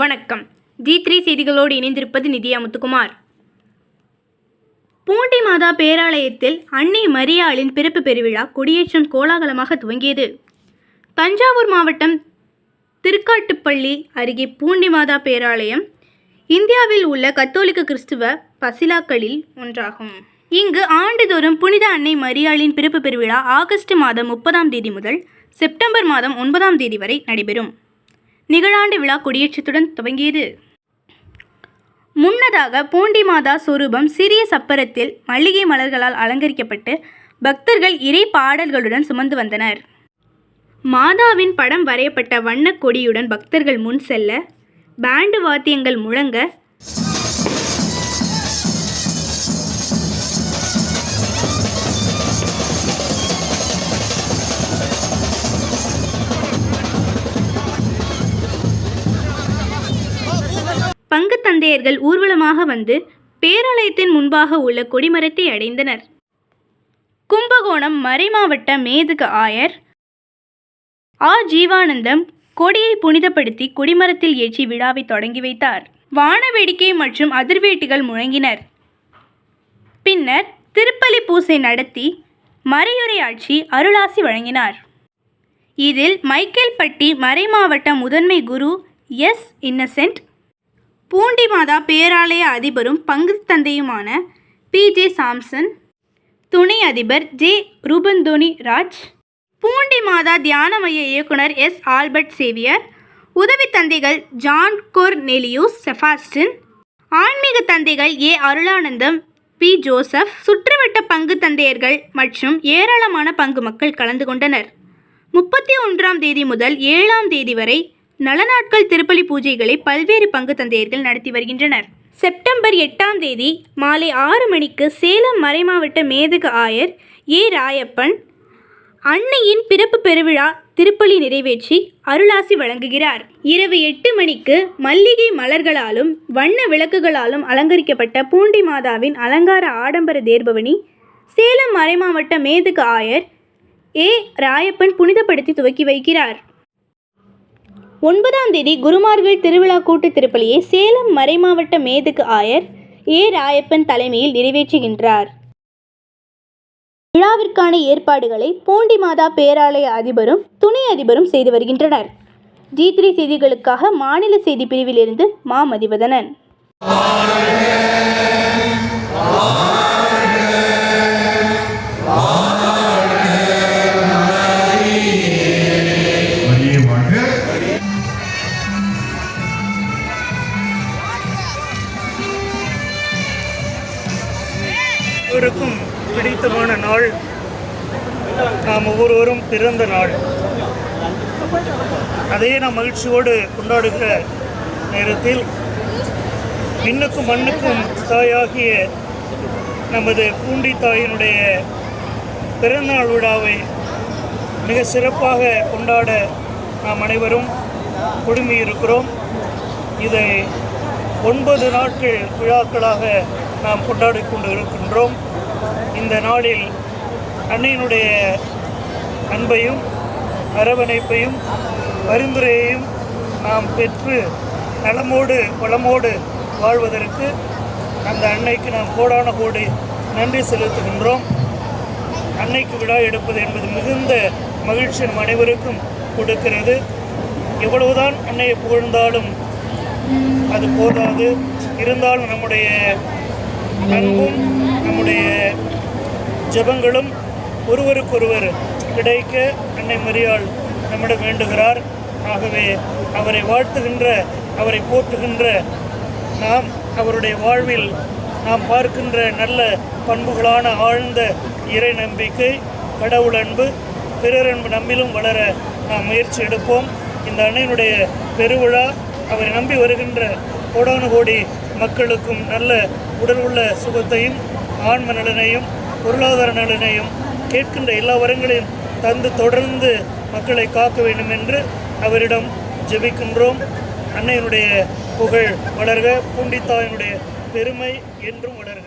வணக்கம். G three செய்திகளோடு இணைந்திருப்பது நிதியா முத்துக்குமார். பூண்டி மாதா பேராலயத்தில் அன்னை மரியாளின் பிறப்பு பெருவிழா கொடியேற்றம் கோலாகலமாக துவங்கியது. தஞ்சாவூர் மாவட்டம் திருக்காட்டுப்பள்ளி அருகே பூண்டி மாதா பேராலயம் இந்தியாவில் உள்ள கத்தோலிக்க கிறிஸ்துவ பசிலாக்களில் ஒன்றாகும். இங்கு ஆண்டுதோறும் புனித அன்னை மரியாளின் பிறப்பு பெருவிழா ஆகஸ்ட் மாதம் முப்பதாம் தேதி முதல் செப்டம்பர் மாதம் ஒன்பதாம் தேதி வரை நடைபெறும். நிகழாண்டு விழா கொடியேற்றத்துடன் துவங்கியது. முன்னதாக பூண்டி மாதா சொரூபம் சிறிய சப்பரத்தில் மல்லிகை மலர்களால் அலங்கரிக்கப்பட்டு பக்தர்கள் இறை பாடல்களுடன் சுமந்து வந்தனர். மாதாவின் படம் வரையப்பட்ட வண்ணக் கொடியுடன் பக்தர்கள் முன் செல்ல பேண்டு வாத்தியங்கள் முழங்க பங்கு தந்தையர்கள் ஊர்வலமாக வந்து பேராலயத்தின் முன்பாக உள்ள கொடிமரத்தை அடைந்தனர். கும்பகோணம் மறைமாவட்ட மேதுக ஆயர் ஆ. ஜீவானந்தம் கொடியை புனிதப்படுத்தி கொடிமரத்தில் ஏற்றி விழாவை தொடங்கி வைத்தார். வான வேடிக்கை மற்றும் அதிர்வேட்டுகள் முழங்கினர். பின்னர் திருப்பலி பூசை நடத்தி மறையுரையாட்சி அருளாசி வழங்கினார். இதில் மைக்கேல்பட்டி மறைமாவட்ட முதன்மை குரு எஸ். இன்னசென்ட் பூண்டி மாதா பேராலய அதிபரும் பங்கு தந்தையுமான பி. ஜே. சாம்சன் துணை அதிபர் ஜே. ரூபந்தோனி ராஜ் பூண்டி மாதா தியான மைய இயக்குனர் எஸ். ஆல்பர்ட் சேவியர் உதவி தந்தைகள் ஜான் கோர்னெலியூஸ் செஃபாஸ்டின் ஆன்மீக தந்தைகள் ஏ. அருளானந்தம் பி. ஜோசப் சுற்றுவட்ட பங்கு தந்தையர்கள் மற்றும் ஏராளமான பங்கு மக்கள் கலந்து கொண்டனர். முப்பத்தி ஒன்றாம் தேதி முதல் ஏழாம் தேதி வரை நலநாட்கள் திருப்பலி பூஜைகளை பல்வேறு பங்கு தந்தையர்கள் நடத்தி வருகின்றனர். செப்டம்பர் எட்டாம் தேதி மாலை ஆறு மணிக்கு சேலம் மறைமாவட்ட மேதக ஆயர் ஏ ராயப்பன் அன்னையின் பிறப்பு பெருவிழா திருப்பலி நிறைவேற்றி அருளாசி வழங்குகிறார். இரவு எட்டு மணிக்கு மல்லிகை மலர்களாலும் வண்ண விளக்குகளாலும் அலங்கரிக்கப்பட்ட பூண்டி மாதாவின் அலங்கார ஆடம்பர தேர்பவனி சேலம் மறைமாவட்ட மேதக ஆயர் ஏ ராயப்பன் புனிதப்படுத்தி துவக்கி வைக்கிறார். ஒன்பதாம் தேதி குருமார்கள் திருவிழா கூட்டு திருப்பலியை சேலம் மறைமாவட்ட மேதுக்கு ஆயர் ஏ. ராயப்பன் தலைமையில் நிறைவேற்றுகின்றார். விழாவிற்கான ஏற்பாடுகளை பூண்டி மாதா பேராலய அதிபரும் துணை அதிபரும் செய்து வருகின்றனர். ஜி த்ரீ செய்திகளுக்காக மாநில செய்தி பிரிவிலிருந்து மா. மதிவதனன். பிடித்தமான நாள். நாம் ஒவ்வொருவரும் பிறந்த நாள். அதையே நாம் மகிழ்ச்சியோடு கொண்டாடுகிற நேரத்தில் விண்ணுக்கும் மண்ணுக்கும் தாயாகிய நமது பூண்டி தாயினுடைய பிறந்தநாள் விழாவை மிக சிறப்பாக கொண்டாட நாம் அனைவரும் குடுமி இருக்கிறோம். இதை ஒன்பது நாட்கள் விழாக்களாக நாம் கொண்டாடி கொண்டு இருக்கின்றோம் இந்த நாளில் அன்னையினுடைய அன்பையும் அரவணைப்பையும் பரிந்துரையையும் நாம் பெற்று நலமோடு வளமோடு வாழ்வதற்கு அந்த அன்னைக்கு நாம் கோடான கோடி நன்றி செலுத்துகின்றோம். அன்னைக்கு விழா எடுப்பது என்பது மிகுந்த மகிழ்ச்சி நம் அனைவருக்கும் கொடுக்கிறது. எவ்வளவுதான் அன்னையை புகழ்ந்தாலும் அது போதாது. இருந்தாலும் நம்முடைய அன்பும் நம்முடைய ஜெபங்களும் ஒருவருக்கொருவர் கிடைக்க அன்னை மரியாள் நம்மிடம் வேண்டுகிறார். ஆகவே அவரை வாழ்த்துகின்ற அவரை போற்றுகின்ற நாம் அவருடைய வாழ்வில் நாம் பார்க்கின்ற நல்ல பண்புகளான ஆழ்ந்த இறை நம்பிக்கை கடவுள் அன்பு பிறரன்பு நம்மிலும் வளர நாம் முயற்சி எடுப்போம். இந்த அன்னையினுடைய பெருவிழா அவரை நம்பி வருகின்ற கோடானு கோடி மக்களுக்கும் நல்ல உடல் உள்ள சுகத்தையும் ஆன்ம நலனையும் பொருளாதார நலனையும் கேட்கின்ற எல்லா வரங்களையும் தந்து தொடர்ந்து மக்களை காக்க வேண்டும் என்று அவரிடம் ஜெபிக்கின்றோம். அன்னையினுடைய புகழ் வளர்க பூண்டித்தாயினுடைய பெருமை என்றும் வளர்க.